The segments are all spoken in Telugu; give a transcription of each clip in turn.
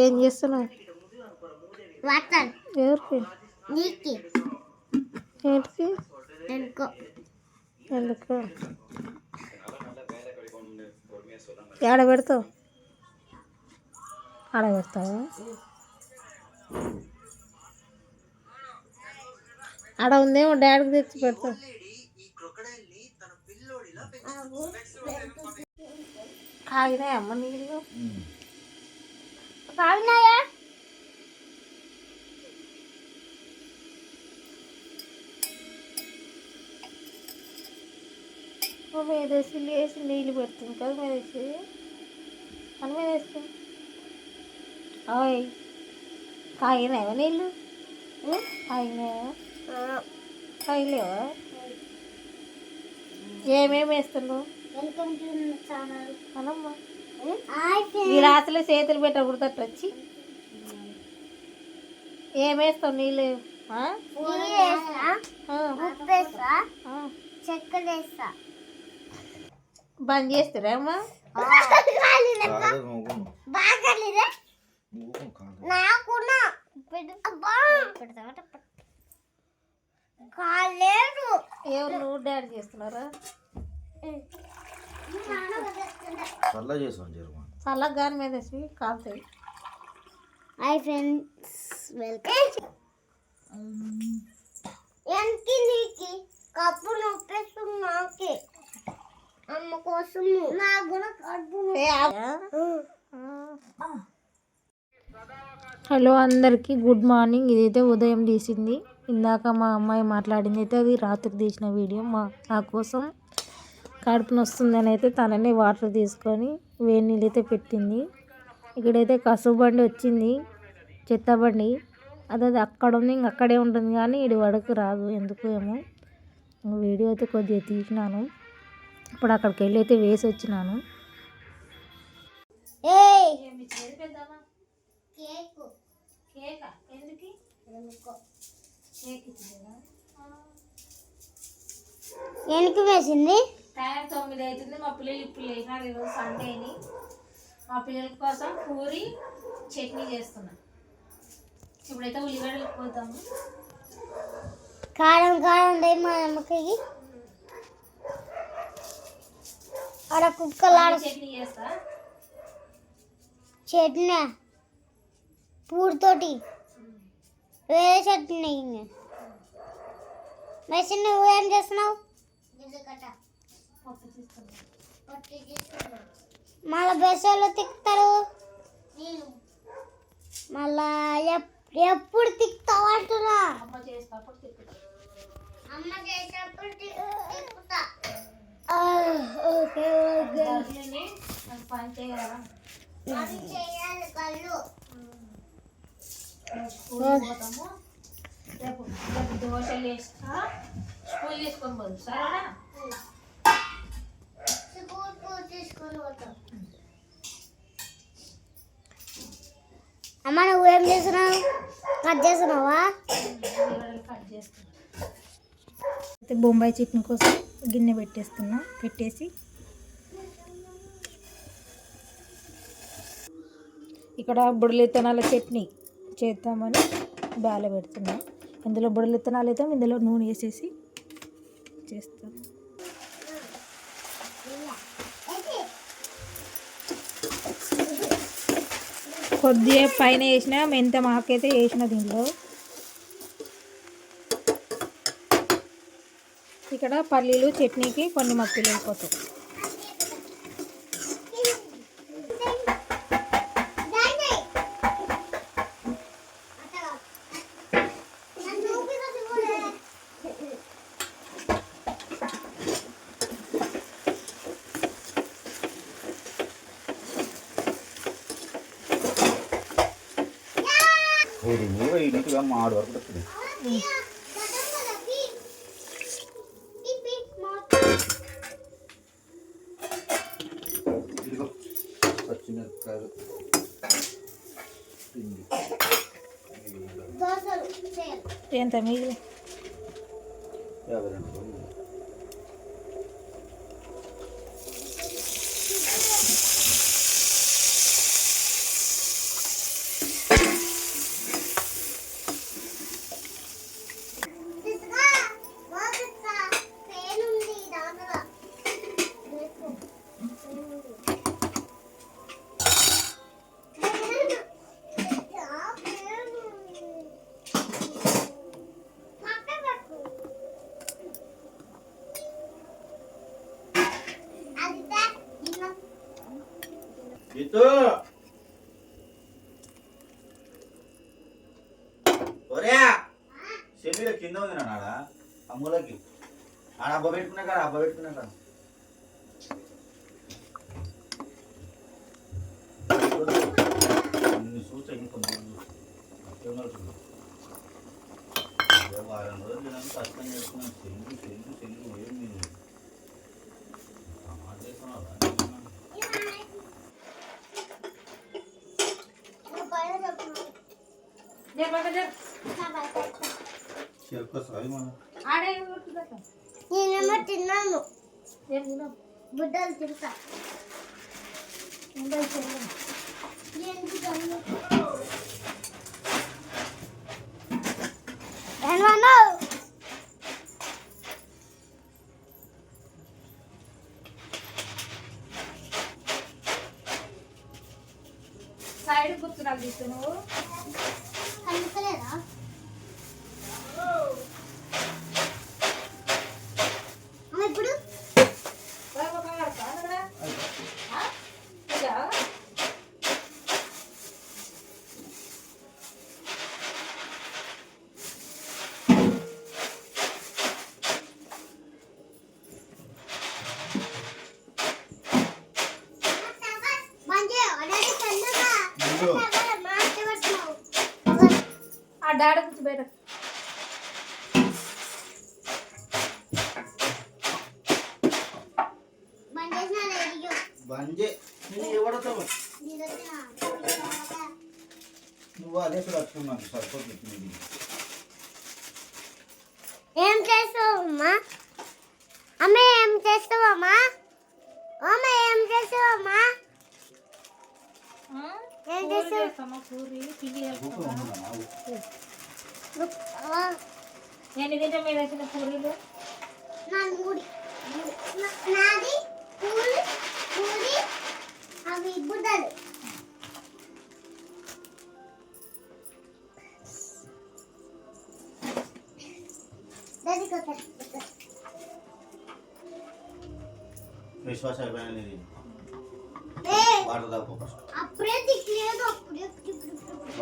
ఏం చేస్తున్నావు? ఎవరికి? నీకి. ఏంటికి? ఎందుకో. పెడతావు? ఆడ పెడతావా? ఆడ ఉందేమో డాడీకి తెచ్చి పెడతావు కాగినాయి అమ్మ నీళ్ళు. కావినాయా మీద వేసి వేసి నీళ్ళు పెడుతుంది కదా మీద వేసి. అని మీద వేసి ఓయ్ కాగినాయా నీళ్ళు? కాగినాయా కాయలేవా ఏమేమి వేస్తున్నావు? Welcome to channel. అనమ్మా ఈ రాత్రిలో చేతులు పెట్టకూడదు తట్టు వచ్చి ఏమేస్తావు నీళ్ళు? బంద్ చేస్తారా కాలేదు. ఎవరు డాడీ చేస్తున్నారా? చల్ల చేసాం జరుగు చల్లగా గాని మీద వేసి కాలుతాయి హాయ్ ఫ్రెండ్స్ వెల్కమ్. నీకి కప్పు అమ్మ కోసం. నాకు కూడా కడుపు హలో అందరికీ గుడ్ మార్నింగ్. ఇదైతే ఉదయం తీసింది. ఇందాక మా అమ్మాయి మాట్లాడింది. అయితే అది రాత్రి తీసిన వీడియో. మా నా కోసం కడుపు నొస్తుందని అయితే తననే వాటర్ తీసుకొని వేడి నీళ్ళు అయితే పెట్టింది. ఇక్కడైతే కసువు బండి వచ్చింది చెత్త బండి. అది అది అక్కడ ఉంది ఇంక అక్కడే ఉంటుంది కానీ ఇడి వడకు రాదు ఎందుకు ఏమో. ఇంక వీడియో అయితే కొద్దిగా తీసినాను. ఇప్పుడు అక్కడికి వెళ్ళి అయితే వేసి వచ్చినాను. ఎందుకో? వెనక్కి వేసింది? టైం తొమ్మిది అవుతుంది మా పిల్లలు ఇప్పుడు లేచినారు ఈరోజు సండేని. మా పిల్లల కోసం పూరి చట్నీ చేస్తున్నా. ఇప్పుడైతే ఉల్లిగడ్డలు పోతాము. కారం కారం లేదు మా అమ్మకి. ఆడ కుక్కలు ఆడ చట్నీ చేస్తా. చట్నీ పూడితోటి వేరే చట్నీ. మెషిన్ నువ్వు ఏం చేస్తున్నావు? మళ్ళా బెసలు తిక్కుతారు. మళ్ళా ఎప్- ఎప్పుడు తిక్కుతావు అంటున్నా? Okay okay. దాంట్లోనే నాకు పని చేయాలా? అది చేయాలి కళ్ళు స్కూల్ పోతాము. రేపు రేపు దోశలు వేస్తా స్కూల్ తీసుకొని పోదు సరేనా? అమ్మ నువ్వు ఏం చేస్తున్నావు? కట్ చేస్తున్నావా? కట్ అయితే బొంబాయి చట్నీ కోసం గిన్నె పెట్టేస్తున్నా. పెట్టేసి ఇక్కడ బుడలిత్తనాల చట్నీ చేద్దామని బాల పెడుతున్నా. ఇందులో బుడలిత్తనాలు అయితే ఇందులో నూనె వేసేసి చేస్తాం కొద్దిగా పైన వేసిన మెంత మాకైతే వేసిన దీంట్లో. ఇక్కడ పల్లీలు చట్నీకి కొన్ని మక్కీలు అయిపోతాయి ఇది నువ్వు ఇంటిగా మాడు వరకు వస్తుంది ఇదిగో పచ్చిమిరపకాయలు పిండి దోశలు చేయాలి ఎంత మిగిలి యాభై రెండు ఇటు ఒరే! చెల్లిలో కింద ఉంది నాడ అమ్ములకి ఆడ అబ్బ పెట్టుకున్నా కదా అబ్బ పెట్టుకున్నా కదా చూసా ఇంకొంచెం వారం రోజులు నేను కష్టం చేస్తున్నాను చెల్లి చెల్లి చెల్లి ఏంది సమాజం చేస్తున్నావా? నువ్వు పైన చెప్పు. జర బాగా జర. నా బయట పెట్టు. చెరుకు వస్తుంది మనం ఆడే కొట్టుకుంటా. నేనేమో తిన్నాను? బుడ్డలు తింటా. ఎందుకు తిన్ను? ఏమన్నావు? సైడ్ కూర్చున్నావు తీసు నువ్వు కనిపించలేదా? అమ్మ ఇప్పుడు బాగా బాగా ఆడతా అక్కడ? ఆ? ఇదా? మంచి ఆల్రెడీ చల్లగా ముందు. మాట్లాడుతున్నావు ఆ డాడీ కూర్చో బయట. బంద్ చేసిన రేడియో బంజే? నేను ఎవడతావు నువ్వు అదే చూడ వచ్చినావు సరిపోతుంది ఏం చేస్తావమ్మా అమ్మ? ఏం చేస్తావమ్మా అమ్మ? ఏం చేస్తావమ్మా ఆ? ఏం పూరి చేస్తావు చేస్తామా పూరి పిండి కలుపుతామా? నేను తింటే మీరు వేసిన పూరీలు నా మూడి నా- నాది పూరి పూరి అవి బుడ్డలు. విశ్వాస వాటర్ తాగు ఫస్ట్.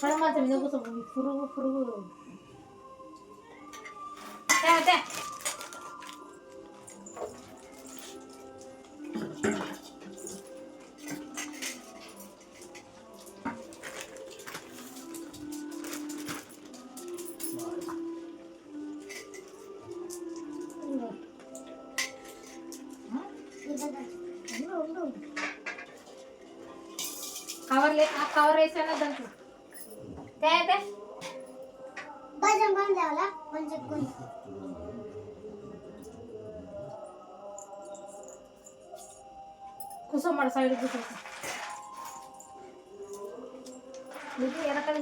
పడమంత మీద కూర్చో పురుగు పురుగు. మన సైడ్ కూర్చో ఇది వెనకాల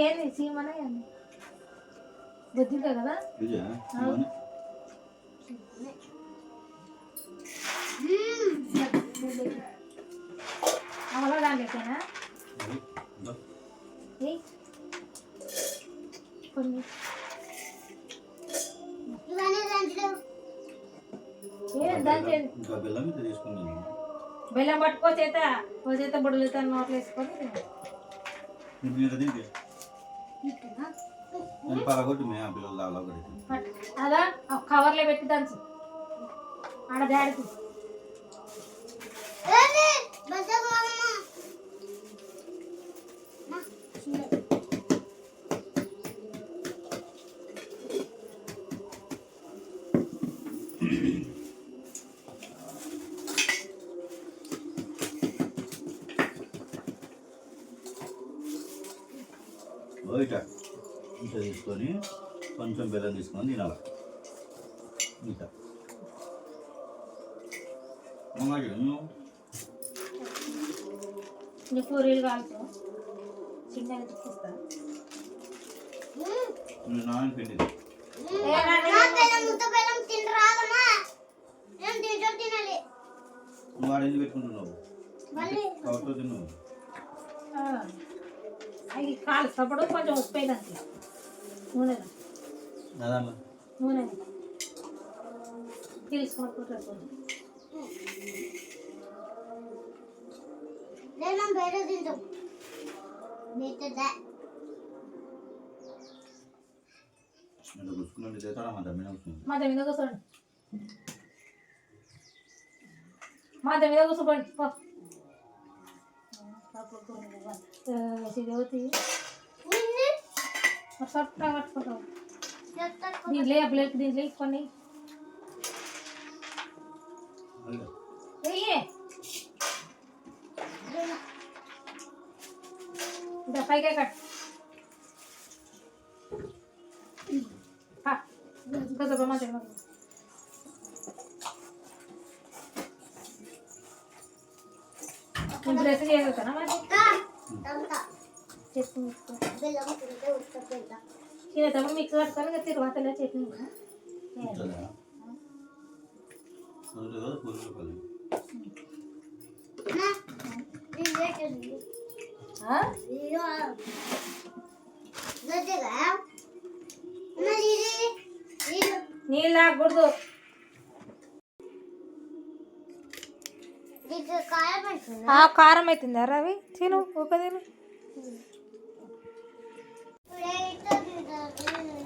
ఏంది సీమనే బుద్ధిగా కదా? చేత ఓ చేత బుడలు తన నోట్లు వేసుకొని. అలా కవర్లో పెట్టి దంచు. ఆడ దాడికి ఏంటి బస్సుకు అమ్మ మా, చిన్న. ఇట ఇంత తీసుకొని కొంచెం బెల్లం తీసుకొని తినాలి. పూరీలు చిన్నగా నాన్న పిండి. నువ్వు ఆడ ఎందుకు పెట్టుకుంటున్నావు? కవర్తో తిన్నావు? అవి కాల్చినప్పుడు కొంచెం ఉప్పు వేయడానికి నూనె అదమ్మా నూనె తీసుకుంటుంటారు కొంచెం నేను మనం బయట తింటాం మిగతా నేను గుచ్చుకున్నట్టు చేస్తాడా మా తమ్మిన వస్తుంది మా మీద కూర్చోండి మా మీద కూర్చోండి పో సిదేవతి సొట్టగా పట్టుకుంటావు దీంట్లో అప్పులకి దీంట్లో కొన్ని వెయ్యి ఇంకా పైకే కట్ కొంచెం మా ఇది ఇది నీళ్ళు తాగకూడదు. ఇది కారం అవుతుంది ఆ కారం అవుతుందా రవి? తిను ఒక తిను ఇప్పుడే ఇట్లా తింటారు.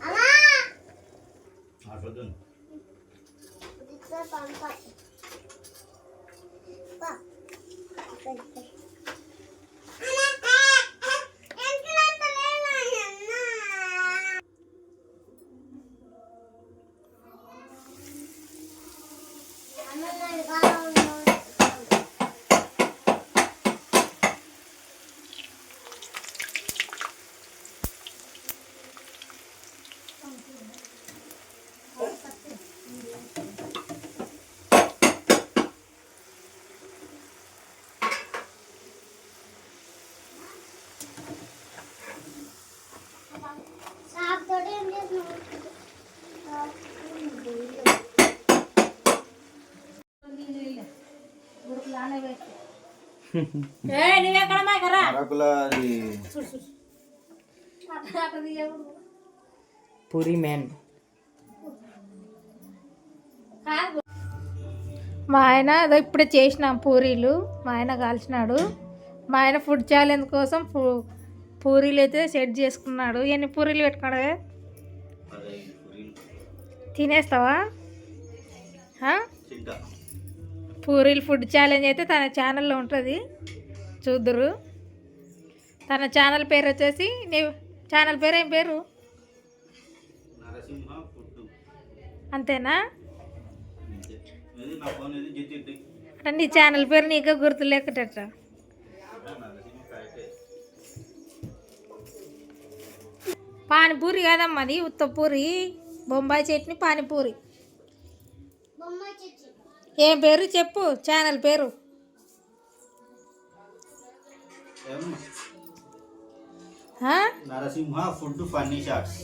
అమ్మా అట్లా ఇట్లా పంప పా. ఇక్కడ, ఇక్కడ. ఎంతలో అంత లేదా అన్న? అన్న నాకు కావాలి. సాప్ తోటి ఏం చేస్తున్నావు? ఏ నువ్వెక్కడ మాకరా అరకుల అది పూరి మ్యాన్ మా ఆయన అదో ఇప్పుడే చేసినాం పూరీలు. మా ఆయన కాల్చినాడు. మా ఆయన ఫుడ్ ఛాలెంజ్ కోసం పూరీలు అయితే సెట్ చేసుకున్నాడు. ఎన్ని పూరీలు పెట్టుకున్నాడు? తినేస్తావా? పూరీలు ఫుడ్ ఛాలెంజ్ అయితే తన ఛానల్లో ఉంటుంది. చూద్దురు. తన ఛానల్ పేరు వచ్చేసి నీ ఛానల్ పేరు ఏం పేరు? అంతేనా? అంటే నీ ఛానల్ పేరు నీకే గుర్తు లేకటట నరసింహ కరెక్టే పానీపూరి కాదమ్మా అది ఉత్తపూరి బొంబాయి చట్నీ పానీపూరి. ఏం పేరు చెప్పు ఛానల్ పేరు? Narasimha food funny shorts.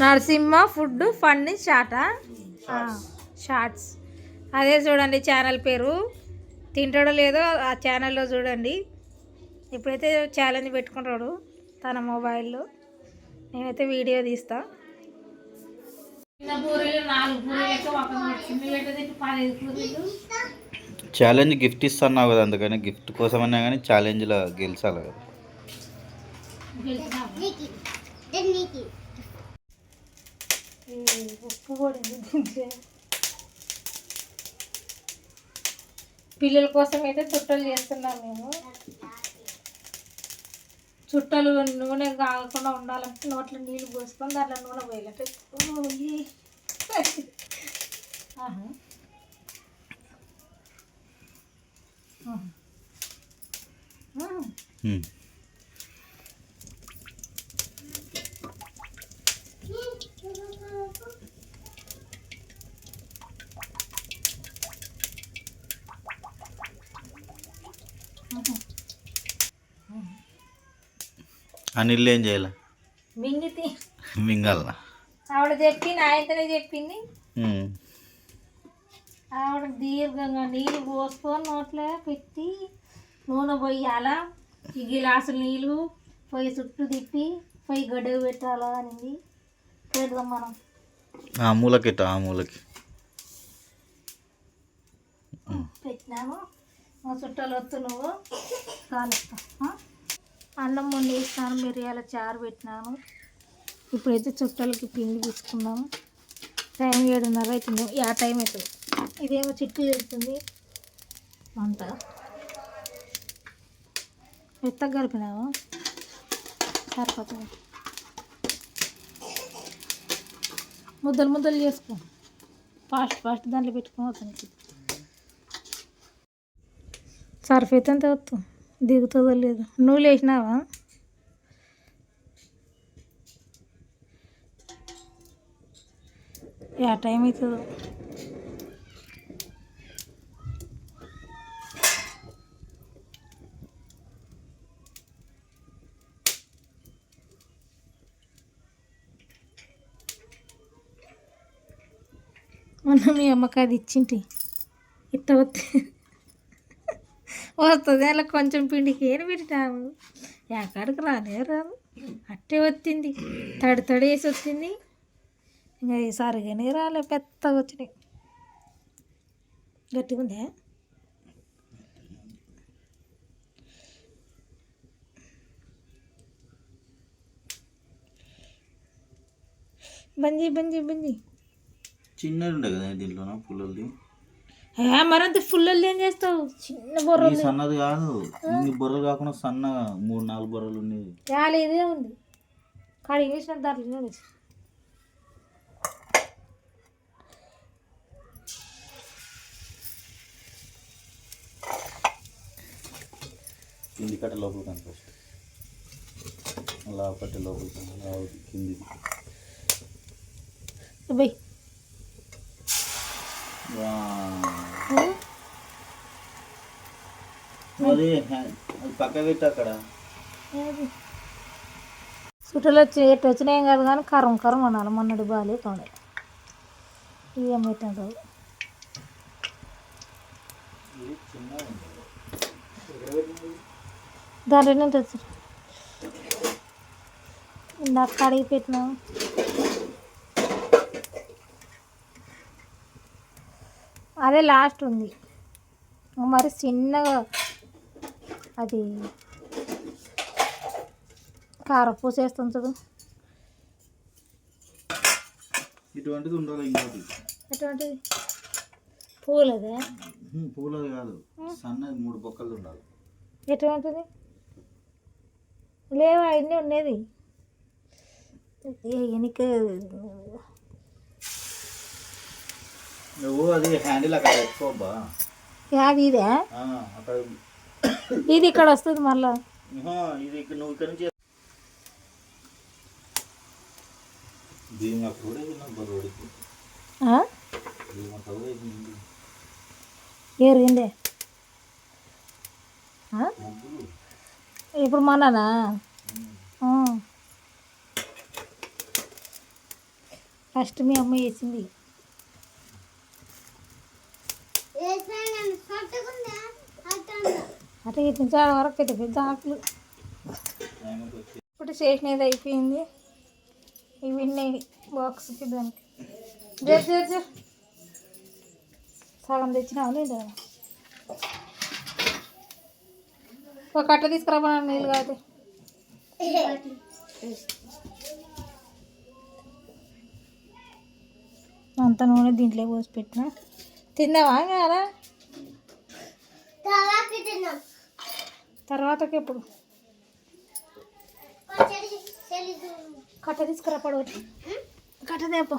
Narasimha food funny షాటా shorts. అదే చూడండి ఛానల్ పేరు. తింటాడో లేదో ఆ ఛానల్లో చూడండి. ఇప్పుడైతే ఛాలెంజ్ పెట్టుకుంటాడు తన మొబైల్లో నేనైతే వీడియో తీస్తా. ఛాలెంజ్ గిఫ్ట్ ఇస్తున్నావు కదా అందుకని గిఫ్ట్ కోసమన్నా కానీ ఛాలెంజ్లో గెలిచాలి కదా? పిల్లల కోసం అయితే చుట్టలు చేస్తున్నాం మేము. చుట్టలు నూనె కాకుండా ఉండాలంటే నోట్లో నీళ్ళు పోసుకొని దాంట్లో నూనె పోయాలంటే ఆహా. అనిల్ ఏం చేయాలి? మింగితే మింగల్నా? ఆవిడ చెప్పింది ఆయనతోనే చెప్పింది. ఆవిడ దీర్ఘంగా నీళ్ళు పోసుకొని నోట్లో పెట్టి నూనె పోయాలా. ఈ గిలాసులు నీళ్ళు పొయ్యి చుట్టూ తిప్పి పొయ్యి గడ్డకు పెట్టాలా అనింది. పెడదాం మనం. ఆ మూలకి ఆ మూలకి. పెట్టినాము మా చుట్టాలు వస్తు నువ్వు కాలుస్తా ఆ? అన్నం వండేస్తాను మిరియాల చారు పెట్టినాను. ఇప్పుడైతే చుట్టాలకి పిండి తీసుకున్నాము. టైం ఏడున్నర అవుతుంది. ఆ టైం అవుతుంది. ఇదేమో చిట్లు పెడుతుంది వంట. మెత్తగా కలిపినాము సరిపోతుంది. ముద్దలు ముద్దలు చేసుకో. ఫాస్ట్ ఫాస్ట్ దాంట్లో పెట్టుకుని అవుతుంది సర్ఫ్ అయితే అంత అవుతుంది దిగుతుందో లేదు. నువ్వు లేచినావా? యా టైం అవుతుందో. మొన్న మీ అమ్మకి అది ఇచ్చింటి. ఇట్ట వస్తే వస్తుంది. అలా కొంచెం పిండికి ఏం పెట్టాము ఎక్కడికి రానే రాదు అట్టే వచ్చింది. తడి తడి వేసి వచ్చింది. ఇంకా ఈ సరిగానే రాలే పెద్దగా వచ్చినాయి. గట్టిగా ఉందే? బంజీ బంజీ బంజీ. చిన్నది ఉండే కదా దీంట్లోన? పుల్లలది? మరంత ఫుల్ ఏం చేస్తావు? చిన్న బొర్ర ఈ సన్నది కాదు. ఇన్ని బొర్రలు కాకుండా సన్న మూడు నాలుగు బొర్రలు ఉండేది చాలా ఇదే ఉంది. కడిగి వేసిన దాంట్లో కింది కట్ట లోపల కనిపిస్తుంది అలా కట్ట లోపల కింది. అది పక్క పెట్టి అక్కడ. చుట్టలు వచ్చి ఎట్టు వచ్చినాయేం కాదు కానీ కరం కరం అనాలి. మొన్నటి బాలే తోడే ఏం పెట్టాడు. దాంట్లో వచ్చి ఇందాక కడిగి పెట్టినాం. అదే లాస్ట్ ఉంది. మరి చిన్నగా అది కారపూస వేస్తుంది చూడు. ఇటువంటిది ఉండాలి ఇంకోటి. ఎటువంటిది? పూలదే? పూలది కాదు. సన్నది మూడు బొక్కలు ఉండాలి. ఎటువంటిది? లేవా అన్నీ ఉండేది ఎనిక నువ్వు అది హ్యాండిల్ అక్కడ పెట్టుకోబ్బా. యాది ఇదే? ఆ, అక్కడ ఇది ఇక్కడ వస్తుంది మళ్ళా. ఇది నువ్వు ఇక్కడ నుంచి దీని బరువుడికి. ఏరిందే ఇప్పుడు మననా ఆ. ఫస్ట్ మీ అమ్మ వేసింది వేసాను కట్టుకుందా అట్లా అట్లా ఇటు నుంచి వరకు పెద్ద పెద్ద ఆకులు. ఇప్పుడు వచ్చి ఇప్పుడు చేసినది అయిపోయింది. ఇవి ఉన్నాయి బాక్స్కి దానికి. జర్ జర్ జర్ సగం తెచ్చినావు లేదా? ఒక కట్ట తీసుకురా నీళ్ళు కాదు. అంత నూనె దీంట్లో పోసి పెట్టిన. తిందావా కదా తర్వాత తర్వాతకి ఎప్పుడు? కట్ట తీసుకురా పడవటి. కట్ట తేపో